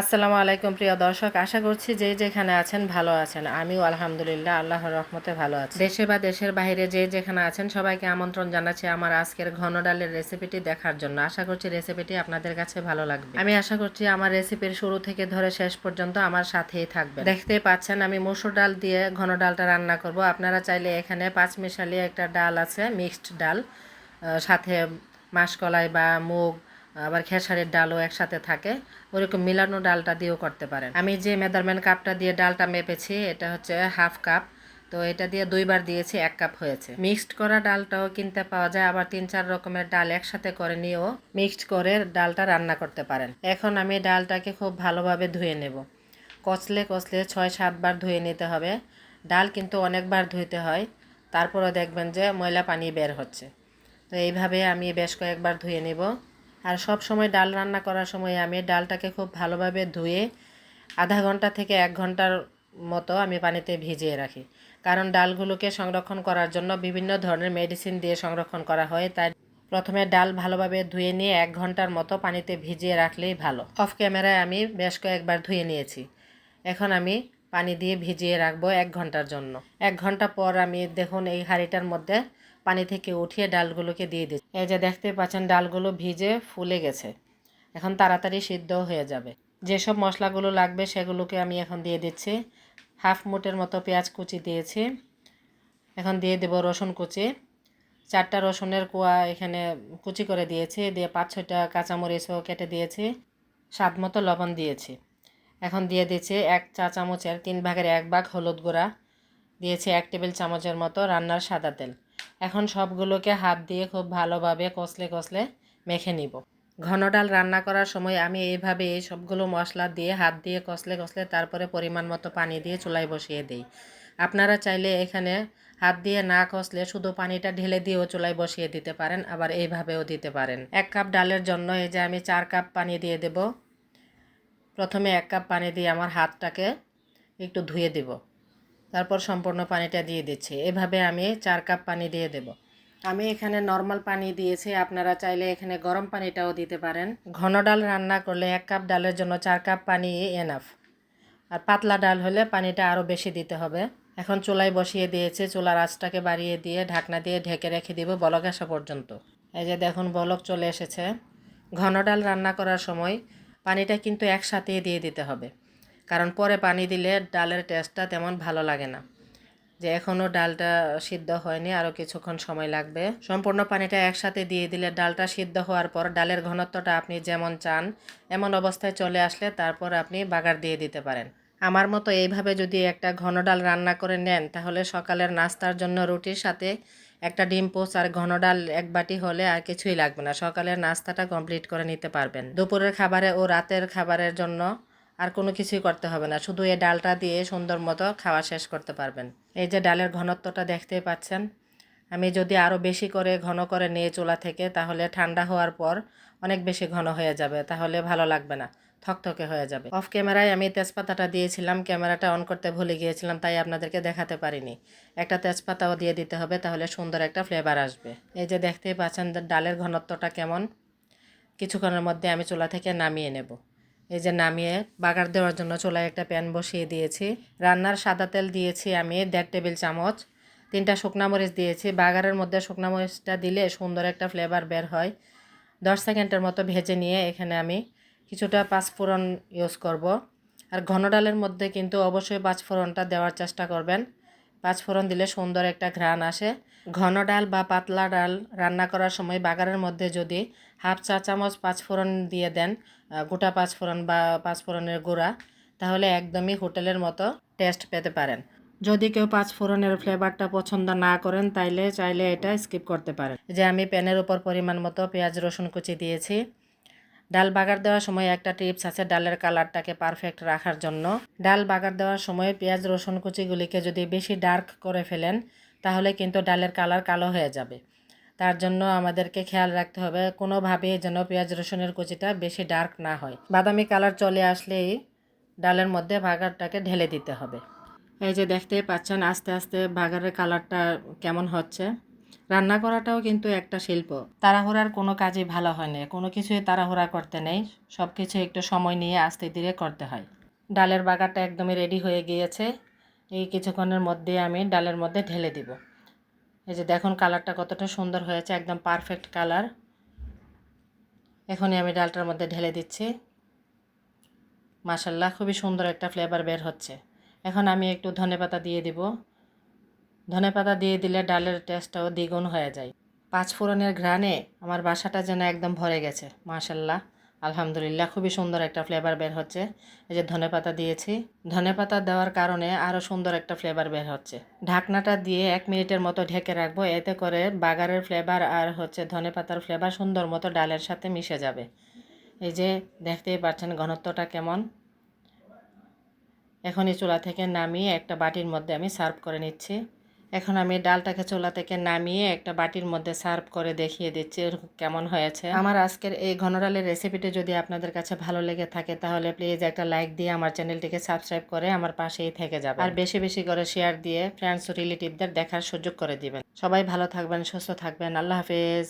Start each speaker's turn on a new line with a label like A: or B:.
A: আসসালামু আলাইকুম প্রিয় দর্শক, আশা করছি যে যেখানে আছেন ভালো আছেন। আমিও আলহামদুলিল্লাহ আল্লাহর রহমতে ভালো আছি। দেশে বা দেশের বাইরে যে যেখানে আছেন, সবাইকে আমন্ত্রণ জানাচ্ছি আমার আজকের ঘন ডালের রেসিপিটি দেখার জন্য। আশা করছি রেসিপিটি আপনাদের কাছে ভালো লাগবে। আমি আশা করছি আমার রেসিপির শুরু থেকে ধরে শেষ পর্যন্ত আমার সাথেই থাকবে দেখতে পাচ্ছেন, আমি মসুর ডাল দিয়ে ঘন ডালটা রান্না করব। আপনারা চাইলে এখানে পাঁচ মিশালি একটা ডাল আছে মিক্সড ডাল সাথে মাসকলাই বা মুগ আবার খেসারির ডালও একসাথে থাকে। ওরকম মিলানো ডালটা দিয়েও করতে পারেন। আমি যে মেজারমেন্ট কাপটা দিয়ে ডালটা মেপেছি, এটা হচ্ছে হাফ কাপ। তো এটা দিয়ে দুইবার দিয়েছি, এক কাপ হয়েছে। মিক্সড করা ডালটাও কিনতে পাওয়া যায়, আবার তিন চার রকমের ডাল একসাথে করে নিয়েও মিক্সড করে ডালটা রান্না করতে পারেন। এখন আমি ডালটাকে খুব ভালোভাবে ধুয়ে নেব। কচলে কচলে ছয় সাতবার ধুয়ে নিতে হবে। ডাল কিন্তু অনেকবার ধুইতে হয়। তারপরে দেখবেন যে ময়লা পানি বের হচ্ছে। তো এইভাবে আমি বেশ কয়েকবার ধুয়ে নেব। আর সব সময় ডাল রান্না করার সময় আমি ডালটাকে খুব ভালোভাবে ধুয়ে আধা ঘণ্টা থেকে এক ঘণ্টার মতো আমি পানিতে ভিজিয়ে রাখি। কারণ ডালগুলোকে সংরক্ষণ করার জন্য বিভিন্ন ধরনের মেডিসিন দিয়ে সংরক্ষণ করা হয়, তাই প্রথমে ডাল ভালোভাবে ধুয়ে নিয়ে এক ঘণ্টার মতো পানিতে ভিজিয়ে রাখলেই ভালো। অফ ক্যামেরায় আমি বেশ কয়েকবার ধুয়ে নিয়েছি। এখন আমি পানি দিয়ে ভিজিয়ে রাখব এক ঘণ্টার জন্য। এক ঘণ্টা পর আমি দেখুন এই হাঁড়িটার মধ্যে পানি থেকে উঠিয়ে ডালগুলোকে দিয়ে দিচ্ছি। এই যে দেখতে পাচ্ছেন, ডালগুলো ভিজে ফুলে গেছে। এখন তাড়াতাড়ি সিদ্ধ হয়ে যাবে। যেসব মশলাগুলো লাগবে সেগুলোকে আমি এখন দিয়ে দিচ্ছি। হাফ মুটের মতো পেঁয়াজ কুচি দিয়েছি। এখন দিয়ে দেব রসুন কুচি। চারটা রসুনের কোয়া এখানে কুচি করে দিয়েছি। দিয়ে পাঁচ ছয়টা কাঁচামরিচও কেটে দিয়েছি। স্বাদ মতো লবণ দিয়েছি। এখন দিয়ে দিচ্ছি এক চা চামচের তিন ভাগের এক ভাগ হলুদ গুঁড়া। দিয়েছি এক টেবিল চামচের মতো রান্নার সাদা তেল। এখন সবগুলোকে হাত দিয়ে খুব ভালোভাবে কষলে কষলে মেখে নিব। ঘন ডাল রান্না করার সময় আমি এইভাবে এই সবগুলো মশলা দিয়ে হাত দিয়ে কষলে কষলে তারপরে পরিমাণ মতো পানি দিয়ে চুলায় বসিয়ে দিই। আপনারা চাইলে এখানে হাত দিয়ে না কষলে শুধু পানিটা ঢেলে দিয়েও চুলায় বসিয়ে দিতে পারেন, আবার এইভাবেও দিতে পারেন। এক কাপ ডালের জন্য এই যে আমি চার কাপ পানি দিয়ে দেব। প্রথমে এক কাপ পানি দিয়ে আমার হাতটাকে একটু ধুয়ে দেব। তারপর সম্পূর্ণ পানিটা দিয়ে দিচ্ছি। এভাবে আমি চার কাপ পানি দিয়ে দেব। আমি এখানে নর্মাল পানি দিয়েছি। আপনারা চাইলে এখানে গরম পানিটাও দিতে পারেন। ঘন ডাল রান্না করলে এক কাপ ডালের জন্য চার কাপ পানি এনাফ আর পাতলা ডাল হলে পানিটা আরও বেশি দিতে হবে। এখন চুলায় বসিয়ে দিয়েছে। চুলার আঁচটাকে বাড়িয়ে দিয়ে ঢাকনা দিয়ে ঢেকে রেখে দিব বলক আসা পর্যন্ত। এই যে দেখুন, বলক চলে এসেছে। ঘন ডাল রান্না করার সময় পানিটা কিন্তু একসাথেই দিয়ে দিতে হবে। কারণ পরে পানি দিলে ডালের টেস্টটা তেমন ভালো লাগে না। যে এখনও ডালটা সিদ্ধ হয়নি আরও কিছুক্ষণ সময় লাগবে। সম্পূর্ণ পানিটা একসাথে দিয়ে দিলে ডালটা সিদ্ধ হওয়ার পর ডালের ঘনত্বটা আপনি যেমন চান, এমন অবস্থায় চলে আসলে তারপর আপনি বাগার দিয়ে দিতে পারেন। আমার মতো এইভাবে যদি একটা ঘন ডাল রান্না করে নেন, তাহলে সকালের নাস্তার জন্য রুটির সাথে একটা ডিম পোস্ট আর ঘন ডাল এক বাটি হলে আর কিছুই লাগবে না। সকালের নাস্তাটা কমপ্লিট করে নিতে পারবেন। দুপুরের খাবারে ও রাতের খাবারের জন্য আর কোনো কিছুই করতে হবে না। শুধু এই ডালটা দিয়ে সুন্দর মতো খাওয়া শেষ করতে পারবেন। এই যে ডালের ঘনত্বটা দেখতেই পাচ্ছেন, আমি যদি আরও বেশি করে ঘন করে নিয়ে চুলা থেকে, তাহলে ঠান্ডা হওয়ার পর অনেক বেশি ঘন হয়ে যাবে, তাহলে ভালো লাগবে না। থকথকে হয়ে যাবে। অফ ক্যামেরায় আমি তেজপাতাটা দিয়েছিলাম, ক্যামেরাটা অন করতে ভুলে গিয়েছিলাম, তাই আপনাদেরকে দেখাতে পারিনি। একটা তেজপাতাও দিয়ে দিতে হবে, তাহলে সুন্দর একটা ফ্লেভার আসবে। এই যে দেখতেই পাচ্ছেন ডালের ঘনত্বটা কেমন। কিছুক্ষণের মধ্যে আমি চুলা থেকে নামিয়ে নেব। এই যে নামিয়ে বাগার দেওয়ার জন্য চুলায় একটা প্যান বসিয়ে দিয়েছি। রান্নার সাদা তেল দিয়েছি আমি, দেড় টেবিল চামচ। তিনটা শুকনা মরিচ দিয়েছি। বাগারের মধ্যে শুকনা মরিচটা দিলে সুন্দর একটা ফ্লেভার বের হয়। দশ সেকেন্ডের মতো ভেজে নিয়ে এখানে আমি কিছুটা পাঁচফোড়ন ইউজ করব। আর ঘন ডালের মধ্যে কিন্তু অবশ্যই পাঁচফোড়নটা দেওয়ার চেষ্টা করবেন। পাঁচফোড়ন দিলে সুন্দর একটা ঘ্রাণ আসে। ঘন ডাল বা পাতলা ডাল রান্না করার সময় বাগারের মধ্যে যদি হাফ চা চামচ পাঁচফোড়ন দিয়ে দেন গোটা পাঁচফোড়ন বা পাঁচফোড়নের গুঁড়া, তাহলে একদমই হোটেলের মতো টেস্ট পেতে পারেন। যদি কেউ পাঁচফোড়নের ফ্লেভারটা পছন্দ না করেন, তাইলে চাইলে এটা স্কিপ করতে পারেন। যে আমি প্যানের উপর পরিমাণ মতো পেঁয়াজ রসুন কুচি দিয়েছি। ডাল বাগার দেওয়ার সময় একটা টিপস আছে ডালের কালারটাকে পারফেক্ট রাখার জন্য। ডাল বাগার দেওয়ার সময় পেঁয়াজ, রসুন কুচিগুলিকে যদি বেশি ডার্ক করে ফেলেন, তাহলে কিন্তু ডালের কালার কালো হয়ে যাবে। তার জন্য আমাদেরকে খেয়াল রাখতে হবে, কোনোভাবেই যেন পেঁয়াজ, রসুনের কুচিটা বেশি ডার্ক না হয়। বাদামি কালার চলে আসলেই ডালের মধ্যে বাগারটাকে ঢেলে দিতে হবে। এই যে দেখতেই পাচ্ছেন, আস্তে আস্তে বাগারের কালারটা কেমন হচ্ছে। রান্না করাটাও কিন্তু একটা শিল্প। তাড়াহুড়ার কোনো কাজই ভালো হয় না কোনো কিছুই তাড়াহুড়া করতে নেই। সব কিছু একটু সময় নিয়ে আস্তে ধীরে করতে হয়। ডালের বাগারটা একদমই রেডি হয়ে গিয়েছে। এই কিছুক্ষণের মধ্যে আমি ডালের মধ্যে ঢেলে দিব। এই যে দেখুন কালারটা কতটা সুন্দর হয়েছে, একদম পারফেক্ট কালার এখনই আমি ডালটার মধ্যে ঢেলে দিচ্ছি। মাসাল্লাহ খুবই সুন্দর একটা ফ্লেভার বের হচ্ছে। এখন আমি একটু ধনেপাতা দিয়ে দিব। ধনেপাতা দিয়ে দিলে ডালের টেস্টটাও দ্বিগুণ হয়ে যায়। পাঁচ ফোড়নের ঘ্রাণে আমার বাসাটা যেন একদম ভরে গেছে, মাশাল্লাহ। আলহামদুলিল্লাহ, খুবই সুন্দর একটা ফ্লেভার বের হচ্ছে। এই যে ধনেপাতা দিয়েছি ধনেপাতা দেওয়ার কারণে আরও সুন্দর একটা ফ্লেভার বের হচ্ছে। ঢাকনাটা দিয়ে এক মিনিটের মতো ঢেকে রাখব, এতে করে বাগারের ফ্লেভার আর হচ্ছে ধনেপাতার ফ্লেভার সুন্দর মতো ডালের সাথে মিশে যাবে। এই যে দেখতেই পাচ্ছেন ঘনত্বটা কেমন। এখনই চুলা থেকে নামিয়ে একটা বাটির মধ্যে আমি সার্ভ করে নিচ্ছি। এখন আমি ডালটাকে চোলা থেকে নামিয়ে একটা বাটির মধ্যে সার্ভ করে দেখিয়ে দিচ্ছি কেমন হয়েছে। আমার আজকের এই ঘনরালের রেসিপিটি যদি আপনাদের কাছে ভালো লেগে থাকে, তাহলে প্লিজ একটা লাইক দিয়ে আমার চ্যানেলটিকে সাবস্ক্রাইব করে আমার পাশেই থেকে যাবে আর বেশি বেশি করে শেয়ার দিয়ে ফ্রেন্ডস রিলেটিভদের দেখার সুযোগ করে দিবেন। সবাই ভালো থাকবেন, সুস্থ থাকবেন। আল্লাহ হাফেজ।